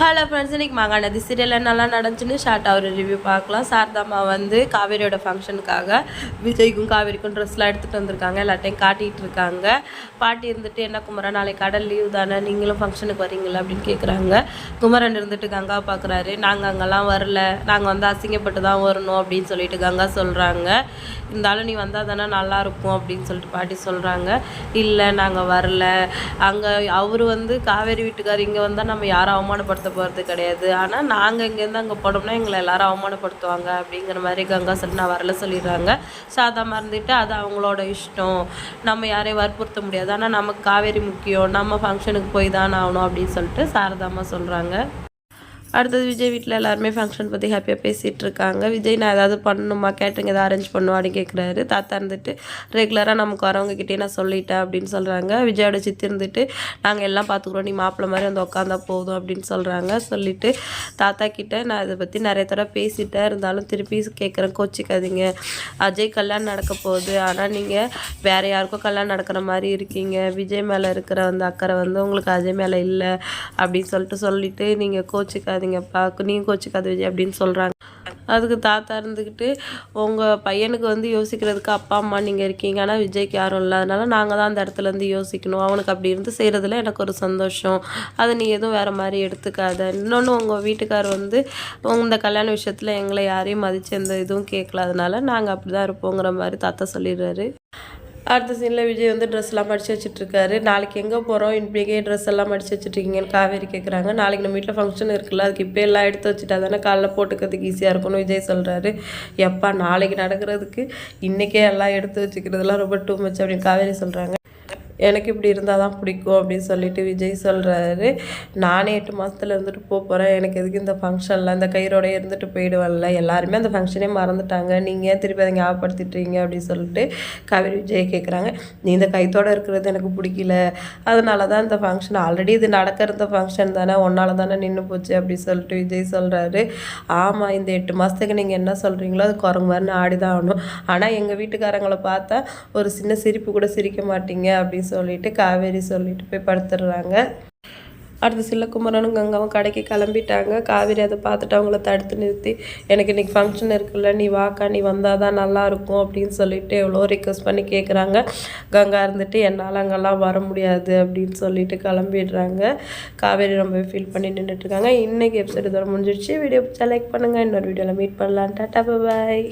Hello friends இன்னைக்கு Mahanadi serial நல்லா நடந்துச்சுன்னு ஷார்ட்டாக ஒரு ரிவ்யூ பார்க்கலாம். சாரதாமா வந்து காவேரியோட ஃபங்க்ஷனுக்காக விஜய்க்கும் காவேரிக்கும் ட்ரெஸ்லாம் எடுத்துகிட்டு வந்திருக்காங்க. எல்லாத்தையும் காட்டிகிட்டு இருக்காங்க. பாட்டி இருந்துட்டு என்ன குமரன் நாளைக்கு கடல் லீவ் தானே? நீங்களும் ஃபங்க்ஷனுக்கு வரீங்களா அப்படின்னு கேட்குறாங்க குமரன் இருந்துட்டு கங்கா பார்க்குறாரு நாங்கள் அங்கெல்லாம் வரல. நாங்கள் வந்து அசிங்கப்பட்டு தான் வரணும் அப்படின்னு சொல்லிட்டு கங்கா சொல்கிறாங்க இருந்தாலும் நீ வந்தால் தானே நல்லாயிருக்கும் அப்படின்னு சொல்லிட்டு பாட்டி சொல்கிறாங்க இல்லை நாங்கள் வரல. அங்கே அவர் வந்து காவேரி வீட்டுக்கார் இங்கே வந்தால் நம்ம யாரும் அவமானப்படுத்த போகிறது கிடையாது. ஆனால் நாங்கள் இங்கேருந்து அங்கே போனோம்னா எங்களை எல்லாரும் அவமானப்படுத்துவாங்க அப்படிங்கிற மாதிரி கங்கா சொல்லி நான் வரல சொல்லிடுறாங்க. சாதா மறந்துட்டு அது அவங்களோட இஷ்டம். நம்ம யாரையும் வற்புறுத்த முடியாது. ஆனால் நமக்கு காவேரி முக்கியம். நம்ம ஃபங்க்ஷனுக்கு போய் தான் ஆகணும் அப்படின்னு சொல்லிட்டு சாரதாம்மா சொல்கிறாங்க அடுத்தது விஜய் வீட்டில் எல்லாருமே ஃபங்க்ஷன் பற்றி ஹாப்பியாக பேசிகிட்டு இருக்காங்க விஜய் நான் ஏதாவது பண்ணணுமா? கேட்டுங்க எதாவது அரேஞ்ச் பண்ணுவான்னு கேட்குறாரு தாத்தா இருந்துட்டு ரெகுலராக நமக்கு வரவங்ககிட்டே நான் சொல்லிட்டேன் அப்படின்னு சொல்கிறாங்க விஜயோட சித்தி இருந்துட்டு நாங்கள் எல்லாம் பார்த்துக்குறோம் நீ மாப்பிள்ளை மாதிரி வந்து உட்காந்தா போதும் அப்படின்னு சொல்கிறாங்க சொல்லிவிட்டு தாத்தா கிட்டே நான் இதை பற்றி நிறைய தடவை பேசிட்டேன். இருந்தாலும் திருப்பி கேட்குறேன் கோச்சிக்காதீங்க. அஜய் கல்யாணம் நடக்க போகுது. ஆனால் நீங்கள் வேறு யாருக்கும் கல்யாணம் நடக்கிற மாதிரி இருக்கீங்க. விஜய் மேலே இருக்கிற அந்த அக்கறை வந்து உங்களுக்கு அஜய் மேலே இல்லை அப்படின்னு சொல்லிட்டு சொல்லிவிட்டு நீங்கள் கோச்சிக்காதீங்கப்பா நீங்கள் கோச்சிக்காத விஜய் அப்படின்னு சொல்கிறாங்க அதுக்கு தாத்தா இருந்துக்கிட்டு உங்கள் பையனுக்கு வந்து யோசிக்கிறதுக்கு அப்பா அம்மா நீங்கள் இருக்கீங்க. ஆனால் விஜய்க்கு யாரும் இல்லை. அதனால் நாங்கள் தான் அந்த இடத்துல இருந்து யோசிக்கணும். அவனுக்கு அப்படி இருந்து செய்கிறதுல எனக்கு ஒரு சந்தோஷம். அதை நீ எதுவும் வேறு மாதிரி எடுத்துக்காத. இன்னொன்று உங்கள் வீட்டுக்கார் வந்து இந்த கல்யாண விஷயத்தில் எங்களை யாரையும் மதித்து எந்த இதுவும் கேட்கல. அதனால நாங்கள் அப்படி தான் இருப்போங்கிற மாதிரி தாத்தா சொல்லிடுறாரு. அடுத்த சீனில் விஜய் வந்து ட்ரெஸ்லாம் மடித்து வச்சுட்ருக்காரு. நாளைக்கு எங்கே போகிறோம் இன்றைக்கே ட்ரெஸ் எல்லாம் மடித்து வச்சுட்ருக்கீங்கன்னு காவேரி கேட்குறாங்க நாளைக்கு நம்ம வீட்டில் ஃபங்க்ஷன் இருக்குல்ல அதுக்கு இப்போ எல்லாம் எடுத்து வச்சுட்டா தானே காலைல போட்டுக்கிறதுக்கு ஈஸியாக இருக்கும்னு விஜய் சொல்கிறாரு எப்பா நாளைக்கு நடக்கிறதுக்கு இன்றைக்கே எல்லாம் எடுத்து வச்சுக்கிறதுலாம் ரொம்ப டூ மச் அப்படின்னு காவேரி சொல்கிறாங்க எனக்கு இப்படி இருந்தால் தான் பிடிக்கும் அப்படின்னு சொல்லிட்டு விஜய் சொல்கிறாரு நானே எட்டு மாதத்துல இருந்துட்டு போக போகிறேன் எனக்கு எதுக்கு இந்த ஃபங்க்ஷனில் இந்த கயிறோடய இருந்துட்டு போயிடுவேன்ல. எல்லாருமே அந்த ஃபங்க்ஷனே மறந்துட்டாங்க. நீங்கள் ஏன் திருப்பி அதை ஞாபகப்படுத்திட்டீங்க அப்படின்னு சொல்லிட்டு கவிரி விஜய் கேட்குறாங்க நீ இந்த கைத்தோடு இருக்கிறது எனக்கு பிடிக்கல. அதனால தான் இந்த ஃபங்க்ஷன் ஆல்ரெடி இது நடக்கிற ஃபங்க்ஷன் தானே. ஒன்றால் தானே நின்று போச்சு அப்படின்னு சொல்லிட்டு விஜய் சொல்கிறாரு ஆமாம் இந்த எட்டு மாதத்துக்கு நீங்கள் என்ன சொல்கிறீங்களோ அது குரங்கு மாதிரி ஆடி தான் ஆகணும். ஆனால் எங்கள் வீட்டுக்காரங்களை பார்த்தா ஒரு சின்ன சிரிப்பு கூட சிரிக்க மாட்டீங்க அப்படின்னு சொல்லிட்டு காவேரி சொல்லிட்டு போய் படுத்துடுறாங்க. அடுத்து சில்லக்குமரனும் கங்காவும் கடைக்கு கிளம்பிட்டாங்க. காவேரி அதை பார்த்துட்டு அவங்கள தடுத்து நிறுத்தி எனக்கு இன்னைக்கு ஃபங்க்ஷன் இருக்குல்ல நீ வாக்கா நீ வந்தால் தான் நல்லாயிருக்கும் அப்படின்னு சொல்லிட்டு எவ்வளோ ரிக்வஸ்ட் பண்ணி கேட்குறாங்க கங்கா இருந்துட்டு என்னால் அங்கெல்லாம் வர முடியாது அப்படின்னு சொல்லிட்டு கிளம்பிடுறாங்க. காவேரி ரொம்ப ஃபீல் பண்ணி நின்றுட்டுருக்காங்க இன்றைக்கி எபிசோட் இதோட முடிஞ்சிடுச்சு. வீடியோ பிடிச்சா லைக் பண்ணுங்கள் இன்னொரு வீடியோவில் மீட் பண்ணலாம். டாட்டா பாய்